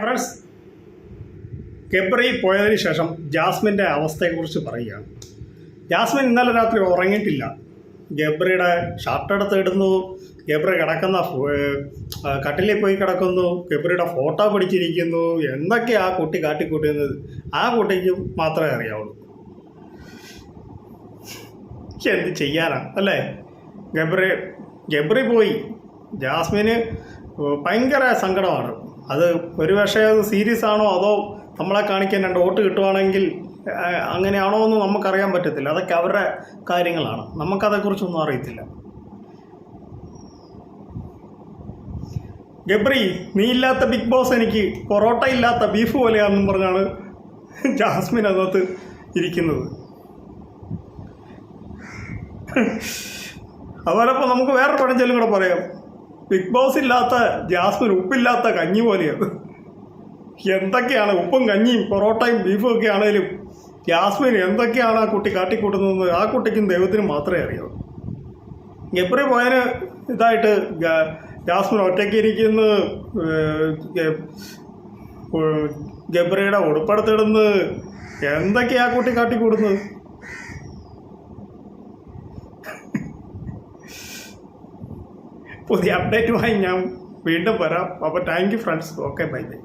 Friends Gabri പോയതിന് ശേഷം ജാസ്മിന്റെ അവസ്ഥയെക്കുറിച്ച് പറയുകയാണ്. ജാസ്മിൻ ഇന്നലെ രാത്രി ഉറങ്ങിയിട്ടില്ല. ഗബ്രിയുടെ ഷർട്ട് എടുത്ത് ഇടുന്നു. ഗബ്രി കിടക്കുന്ന കട്ടിലിൽ പോയി കിടക്കുന്നു. ഗബ്രിയുടെ ഫോട്ടോ പിടിച്ചിരിക്കുന്നു. എന്തൊക്കെ ആ കുട്ടി കാട്ടിക്കൂട്ടുന്നത്? ആ കുട്ടിക്ക് മാത്രമേ അറിയാവുള്ളൂ. എന്ത് ചെയ്യാനാണ് അല്ലേ? ഗബ്രി ഗബ്രി പോയി. ജാസ്മിന് ഭയങ്കര സങ്കടമാണ്. അത് ഒരു പക്ഷേ അത് സീരിയസ് ആണോ അതോ നമ്മളെ കാണിക്കാൻ രണ്ട് വോട്ട് കിട്ടുവാണെങ്കിൽ അങ്ങനെയാണോ എന്ന് നമുക്കറിയാൻ പറ്റത്തില്ല. അതൊക്കെ അവരുടെ കാര്യങ്ങളാണ്. നമുക്കതേക്കുറിച്ചൊന്നും അറിയത്തില്ല. ഗബ്രി നീ ഇല്ലാത്ത ബിഗ് ബോസ് എനിക്ക് പൊറോട്ട ഇല്ലാത്ത ബീഫ് പോലെയാണെന്നും പറഞ്ഞാണ് ജാസ്മിൻ അതിനകത്ത് ഇരിക്കുന്നത്. അതുപോലെ ഇപ്പോൾ നമുക്ക് വേറെ പഴഞ്ചൊല്ലും കൂടെ പറയാം. ബിഗ് ബോസ് ഇല്ലാത്ത ജാസ്മിൻ ഉപ്പില്ലാത്ത കഞ്ഞി പോലെയാണ്. എന്തൊക്കെയാണ് ഉപ്പും കഞ്ഞിയും പൊറോട്ടയും ബീഫും ഒക്കെ ആണേലും ജാസ്മിൻ എന്തൊക്കെയാണ് ആ കുട്ടി കാട്ടിക്കൂട്ടുന്നതെന്ന് ആ കുട്ടിക്കും ദൈവത്തിനും മാത്രമേ അറിയാവൂ. ഗബ്രി പോയതിന് ഇതായിട്ട് ജാസ്മിൻ ഒറ്റയ്ക്ക് ഇരിക്കുന്നു ഗബ്രയുടെ ഗ- ഉടുപ്പെടുത്തിടുന്ന്. എന്തൊക്കെയാ കുട്ടി കാട്ടിക്കൂടുന്നത് പുതിയ അപ്ഡേറ്റുമായി ഞാൻ വീണ്ടും വരാം. അപ്പോൾ thank you friends okay bye bye